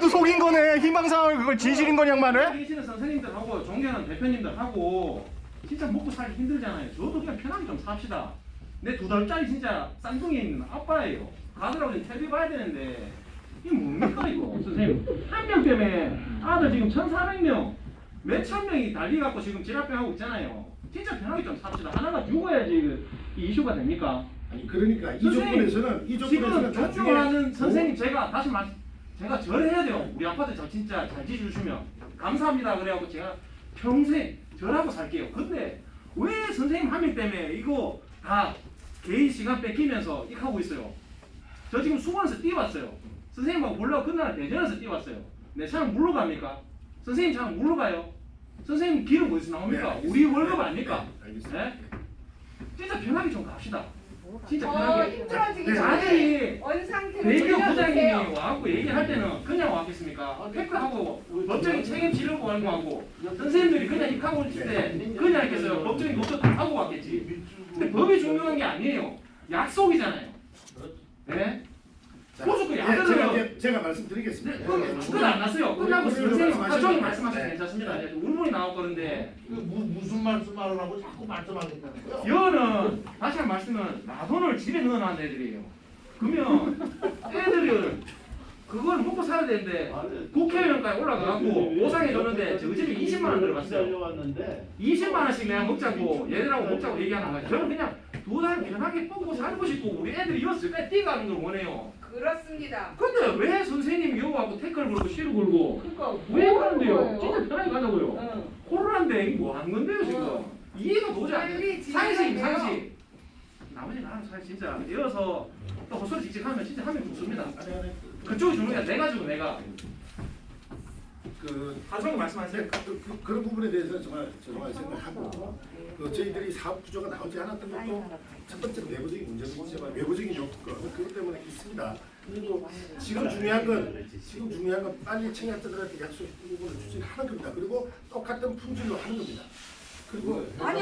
그래도 속인 거네. 희망사항을 그걸 진실인 거냐만을. 계시는 선생님들하고 존경하는 대표님들하고 진짜 먹고 살기 힘들잖아요. 저도 그냥 편하게 좀 삽시다. 내 두 달짜리 진짜 쌍둥이 있는 아빠예요. 가더라고 지금 텔레비 봐야 되는데 이게 뭡니까 이거 선생님 한 명 때문에 아들 지금 1,400명 몇 천 명이 달리갖고 지금 지랄병하고 있잖아요. 진짜 편하게 좀 삽시다. 하나가 죽어야지 그- 이 이슈가 됩니까? 아니 그러니까 이 선생님, 조건에서는 이 지금 조건에서는 존중하는 선생님 제가 다시 말 제가 절해야 돼요. 우리 아파트 저 진짜 잘 지켜주시면 감사합니다. 그래갖고 제가 평생 절하고 살게요. 근데 왜 선생님 한 명 때문에 이거 다 개인 시간 뺏기면서 이렇게 하고 있어요. 저 지금 수원에서 뛰어왔어요. 선생님하고 보려고 그날 대전에서 뛰어왔어요. 내 차는 물러갑니까? 선생님 차는 물러가요? 선생님 길은 어디서 나옵니까? 네. 우리 월급 아닙니까? 네. 네? 진짜 편하게 좀 갑시다. 진짜 어, 편하게. 힘들어지기 네, 전에 아니, 원 상태로 대기업 돌려주세요. 부장님이 와갖고 얘기할 때는 그냥 왔겠습니까? 팩트하고 법적인 책임지려고 하는 거하고 선생님들이 그냥 입하고 있을 때 그냥 했겠어요. 법적인 것도 다 하고 왔겠지. 근데 법이 중요한 게 아니에요. 약속이잖아요. 네? 자, 고속도로 예, 약속을 제가 해요. 이제 제가 말씀드리겠습니다. 네, 끝안 났어요. 끝나고 우리 선생님. 말씀하셔도 네. 괜찮습니다. 이제 울분이 나올 거는데 그 무, 무슨 말씀하라고 자꾸 말씀하겠다는 거요? 여는 다시 한번 말씀은 나돈을 집에 넣어놓은 애들이에요. 그러면 애들을 그걸 먹고 살아야 되는데 국회의원까지 올라가고 보상해 줬는데 저 집에 20만 원 들어갔어요. 왔는데 20만 원씩 내가 먹자고 얘들하고 먹자고 얘기하는 거예요. 저는 그냥 두 달 편하게 뽑고 살고 싶고 우리 애들이 이었을 때 뛰어가는 걸 원해요. 그렇습니다. 근데 왜 선생님이 여하고 태클 걸고 시루 걸고 그러니까 왜 거예요? 진짜 편하게 가자고요. 응. 코로나인데 뭐 하는 건데요 지금? 어. 이해가 도저히 안 빨리 돼. 상식 상식. 나머지 나는 사실 진짜 이어서 또 헛소리 직직하면 진짜 하면 좋습니다. 아니 아니 그쪽이 주는 게 내가 주고 내가. 그 하정이 말씀하세요. 그, 그, 그런 부분에 대해서 정말 죄송하게 생각하고 그 저희들이 사업 구조가 나오지 않았던 것도 첫 번째 내부적인 있지만 외부적인 요건 그것 때문에 있습니다. 지금 중요한 건 지금 중요한 건 빨리 청약자들한테 약속 부분을 추진하는 겁니다. 그리고 똑같은 품질로 하는 겁니다. 그리고 아니